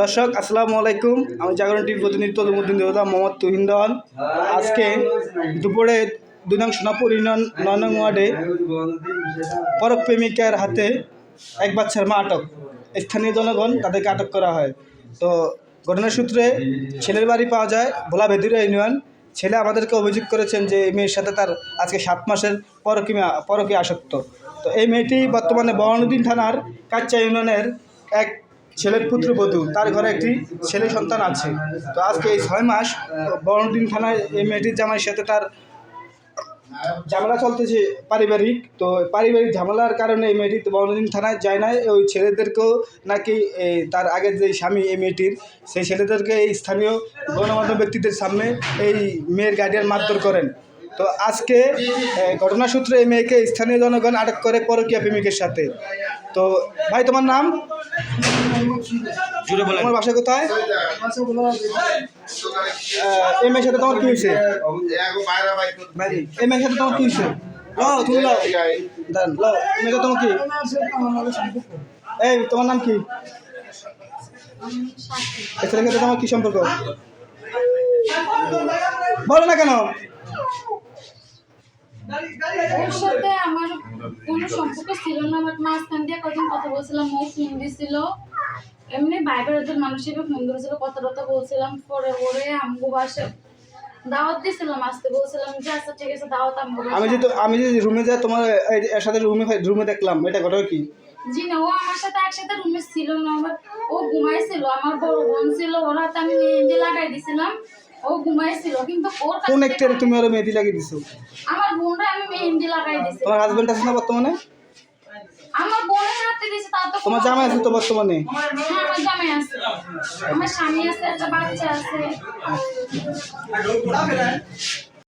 দর্শক, আসসালামু আলাইকুম। আমি জাগরণ টিভি প্রতিনিধি তদুমুদ্দিন দেবতা, মোহাম্মদ তুহিন আজকে দুপুরে দুই নং সোনাপুর ইউনিয়ন নয় নং ওয়ার্ডে পরক প্রেমিকার হাতে এক বাচ্চার মা আটক। স্থানীয় জনগণ তাদেরকে আটক করা হয়। তো ঘটনার সূত্রে ছেলের বাড়ি পাওয়া যায় ভোলা ভেদুরিয়া ইউনিয়ন। ছেলে আমাদেরকে অভিযোগ করেছেন যে এই মেয়ের সাথে তার আজকে সাত মাসের পরকিমা পরকে আসক্ত। তো এই মেয়েটি বর্তমানে বহনুদ্দিন থানার কাচ্চা ইউনিয়নের এক ছেলের পুত্রবধূ তার ঘরে একটি ছেলে সন্তান আছে। তো আজকে এই ছয় মাস বহনুদ্দিন থানায় এই মেয়েটির জামাইয়ের সাথে তার ঝামেলা চলতেছে পারিবারিক। তো পারিবারিক ঝামেলার কারণে এই মেয়েটি তো বড়দিন থানায় যায় না ওই ছেলেদেরকেও নাকি তার আগের যে স্বামী, এই মেয়েটির, সেই ছেলেদেরকে এই স্থানীয় গণমাধ্যম ব্যক্তিদের সামনে এই মেয়ের গার্ডিয়ান মারধর করেন। তো আজকে ঘটনাসূত্রে এই মেয়েকে স্থানীয় জনগণ আটক করে পরকীয়া প্রেমিকের সাথে। তো ভাই, তোমার নাম? জুড়ে বলেন। তোমার বাসা কোথায়? এই মেয়ের সাথে তোমার কি হয়েছে? এই মেয়ের সাথে তোমার কি হয়েছে? লও তুমি লও। দাঁড়ান লও। এই মেয়েটা তোমার কি? এই তোমার নাম কি? ছেলের সাথে তোমার কি সম্পর্ক? বলো না কেন? ওর সাথে আমার কোনো সম্পর্ক ছিল না বাট মাঝখান দিয়ে কদিন কথা বলছিলাম ও ফোন দিছিল। এমনি বাইবের একজন মানুষ হিসেবে ফোন করেছিল কথা টথা বলছিলাম পরে ওরে আমগো বাসে দাওয়াত দিছিলাম আসতে বলছিলাম যে আচ্ছা ঠিক আছে দাওয়াত আমগো আমি যে তো- আমি যে রুমে যাই তোমার এর সাথে রুমে রুমে দেখলাম এটা ঘটনা কি? জি না ও আমার সাথে একসাথে রুমে ছিল না আবার ও ঘুমাইছিল আমার বড় বোন ছিল ওর হাতে আমি মেহেন্দি লাগাই দিছিলাম ও ঘুমাইছিল কিন্তু ওর কোন একটারে তুমি আরও মেহেদি লাগিয়ে দিছো? আমার বোনরা আমি মেহেন্দি লাগাই দিছি। তোমার হাজবেন্ড আছে না বর্তমানে? আমার বোনের হাতে দিছি তার তো তোমার জামাই আছে তো বর্তমানে? হ্যাঁ, আছে আমার স্বামী আছে একটা বাচ্চা আছে।